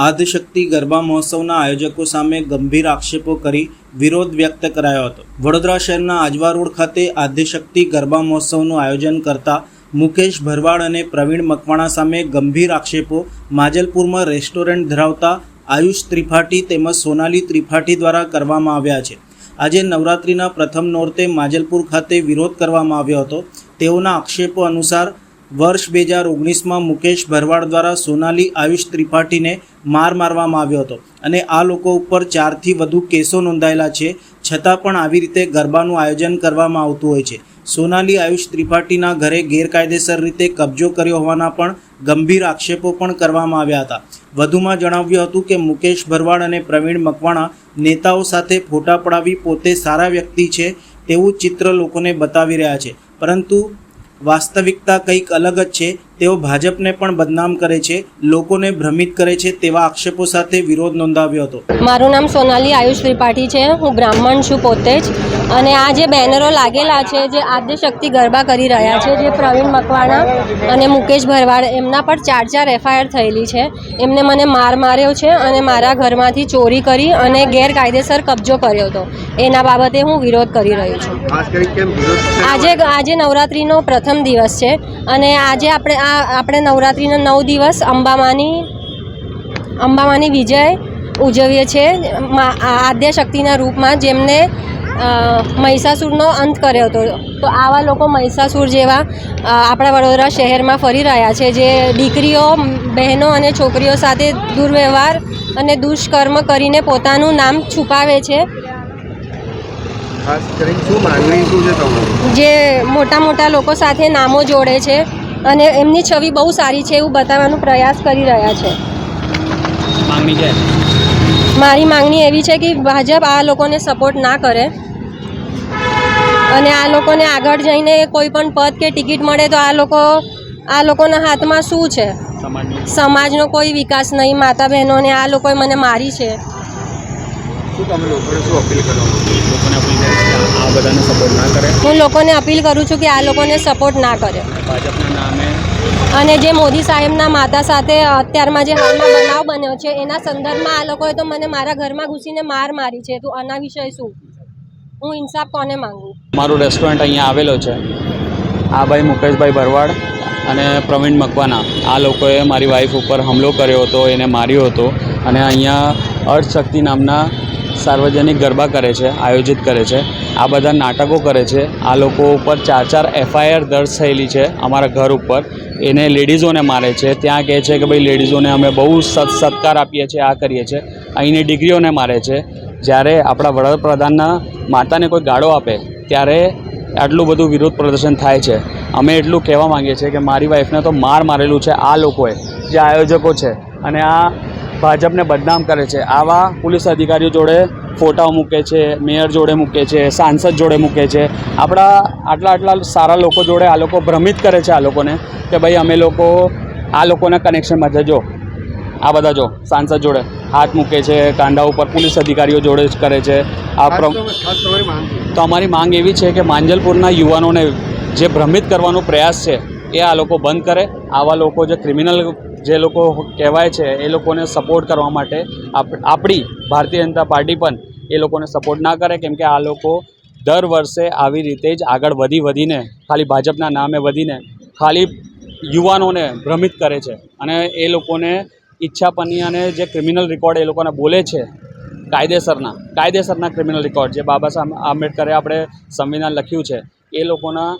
આદિશક્તિ ગરબા મહોત્સવના આયોજકો સામે ગંભીર આક્ષેપો કરી વિરોધ વ્યક્ત કરાયો હતો. વડોદરા શહેરના આજવા રોડ ખાતે આદિશક્તિ ગરબા મહોત્સવનું આયોજન કરતા મુકેશ ભરવાડ અને પ્રવીણ મકવાણા સામે ગંભીર આક્ષેપો માજલપુરમાં રેસ્ટોરન્ટ ધરાવતા આયુષ ત્રિપાઠી તેમજ સોનાલી ત્રિપાઠી દ્વારા કરવામાં આવ્યા છે. આજે નવરાત્રિના પ્રથમ નોરતે માજલપુર ખાતે વિરોધ કરવામાં આવ્યો હતો. તેઓના આક્ષેપો અનુસાર વર્ષ બે હજાર ઓગણીસમાં મુકેશ ભરવાડ દ્વારા સોનાલી આયુષ ત્રિપાઠીને માર મારવામાં આવ્યો હતો. અને આ લોકો ઉપર ચારથી વધુ કેસો નોંધાયેલા છે. છતાં પણ આવી રીતે ગરબાનું આયોજન કરવામાં આવતું હોય છે. સોનાલી આયુષ ત્રિપાઠીના ઘરે ગેરકાયદેસર રીતે કબજો કર્યો હોવાના પણ ગંભીર આક્ષેપો પણ કરવામાં આવ્યા હતા. વધુમાં જણાવ્યું હતું કે મુકેશ ભરવાડ અને પ્રવીણ મકવાણા નેતાઓ સાથે ફોટા પડાવી પોતે સારા વ્યક્તિ છે તેવું ચિત્ર લોકોને બતાવી રહ્યા છે. પરંતુ વાસ્તવિકતા કંઈક અલગ જ છે. તેઓ ભાજપને પણ બદનામ કરે છે લોકોને ભ્રમિત કરે છે તેવા આક્ષેપો સાથે વિરોધ નોંધાવ્યો હતો. મારું નામ સોનાલી આયુષ ત્રિપાઠી છે હું બ્રાહ્મણ છું પોતે જ. અને આ જે બેનરો લાગેલા છે જે આદ્ય શક્તિ ગરબા કરી રહ્યા છે જે પ્રવીણ મકવાણા અને મુકેશ ભરવાડ એમના પર ચાર ચાર એફઆઈઆર થયેલી છે. એમને મને માર માર્યો છે અને મારા ઘરમાંથી ચોરી કરી અને ગેરકાયદેસર કબજો કર્યો હતો. એના બાબતે હું વિરોધ કરી રહ્યો છું. ખાસ કરી કેમ વિરોધ છે? આજે આજે નવરાત્રિનો પ્રથમ દિવસ છે અને આજે આપણે આ આપણે નવરાત્રિના નવ દિવસ અંબામાની અંબામાની વિજય ઉજવીએ છીએ આદ્ય શક્તિના રૂપમાં જેમને મહિષાસુરનો અંત કર્યો હતો. તો આવા લોકો મહિષાસુર જેવા આપણા વડોદરા શહેરમાં ફરી રહ્યા છે જે દીકરીઓ બહેનો અને છોકરીઓ સાથે દુર્વ્યવહાર અને દુષ્કર્મ કરીને પોતાનું નામ છુપાવે છે. જે મોટા મોટા લોકો સાથે નામો જોડે છે. અને એમની છબી બહુ સારી છે એવું બતાવવાનો પ્રયાસ કરી રહ્યા છે. મારી માંગણી એવી છે કે ભાજપ આ લોકોને સપોર્ટ ના કરે અને આ લોકોને આગળ જઈને કોઈ પણ પદ કે ટિકિટ મળે તો આ લોકો આ લોકોના હાથમાં શું છે? સમાજનો કોઈ વિકાસ નહીં માતા બહેનોને આ લોકોએ મને મારી છે. શું તમે લોકોને શું અપીલ કરો? લોકોને અપીલ કરે છે આ બધાને સપોર્ટ ના કરે? હું લોકોને અપીલ કરું છું કે આ લોકોને સપોર્ટ ના કરે. ભાજપના નામે અને જે મોદી સાહેબના માતા સાથે અત્યારમાં જે હાલમાં બનાવ બન્યો છે એના સંદર્ભમાં આ લોકોએ તો મને મારા ઘરમાં ઘૂસીને માર મારી છે. તો આના વિષય શું? હું ઇન્સાફ કોને માંગુ? મારું રેસ્ટોરન્ટ અહીંયા આવેલો છે. આ ભાઈ મુકેશભાઈ ભરવાડ અને પ્રવીણ મકવાના. આ લોકોએ મારી વાઈફ ઉપર હુમલો કર્યો હતો એને માર્યો હતો. અને અહીંયા અર્થશક્તિ નામના સાર્વજનિક ગરબા કરે છે, આયોજિત કરે છે. આ બધા નાટકો કરે છે. આ લોકો ઉપર ચાર ચાર એફઆઈઆર દર્જ થયેલી છે અમારા ઘર ઉપર. એને લેડીઝોને મારે છે. ત્યાં કહે છે કે ભાઈ લેડીઝોને અમે બહુ સત, સત્કાર આપીએ છીએ, આ કરીએ છીએ. અહીંની ડિગ્રીઓને મારે છે. જ્યારે આપણા વડાપ્રધાનના માતાને કોઈ ગાળો આપે, ત્યારે આટલું બધું વિરોધ પ્રદર્શન થાય છે. અમે એટલું કહેવા માંગીએ છીએ કે મારી વાઈફને તો માર મારેલું છે આ લોકોએ, જે આયોજકો છે. અને આ ભાજપને બદનામ કરે છે. આવા પોલીસ અધિકારીઓ જોડે ફોટાઓ મૂકે છે મેયર જોડે મૂકે છે સાંસદ જોડે મૂકે છે. આપણા આટલા આટલા સારા લોકો જોડે આ લોકો ભ્રમિત કરે છે આ લોકોને કે ભાઈ અમે લોકો આ લોકોના કનેક્શનમાં જજો આ બધા જો સાંસદ જોડે હાથ મૂકે છે કાંડા ઉપર પોલીસ અધિકારીઓ જોડે જ કરે છે. આ? તો અમારી માંગ એવી છે કે માંજલપુરના યુવાનોને જે ભ્રમિત કરવાનો પ્રયાસ છે એ આ લોકો બંધ કરે. આવા લોકો જે ક્રિમિનલ જે લોકો કહેવાય છે એ લોકોને સપોર્ટ કરવા માટે આપ- આપણી ભારતીય જનતા પાર્ટી પણ એ લોકોને સપોર્ટ ના કરે, કેમ કે આ લોકો દર વર્ષે આવી રીતે જ આગળ વધી વધીને, ખાલી ભાજપના નામે વધીને, ખાલી યુવાનોને ભ્રમિત કરે છે. અને એ લોકોને ઈચ્છાપની અને જે ક્રિમિનલ રેકોર્ડ એ લોકોને બોલે છે, કાયદેસરના કાયદેસરના ક્રિમિનલ રેકોર્ડ જે બાબા સાહેબ આંબેડકરે આપણે સંવિધાન લખ્યું છે, એ લોકોના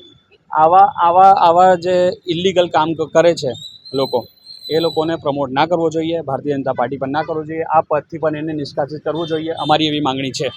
આવા આવા આવા જે ઇલીગલ કામ કરે છે લોકો. એ લોકોને પ્રમોટ ના કરવો જોઈએ, ભારતીય જનતા પાર્ટી પર ના કરવો જોઈએ. આ પદથી પણ એને નિષ્કાસિત કરવું જોઈએ. અમારી એવી માંગણી છે.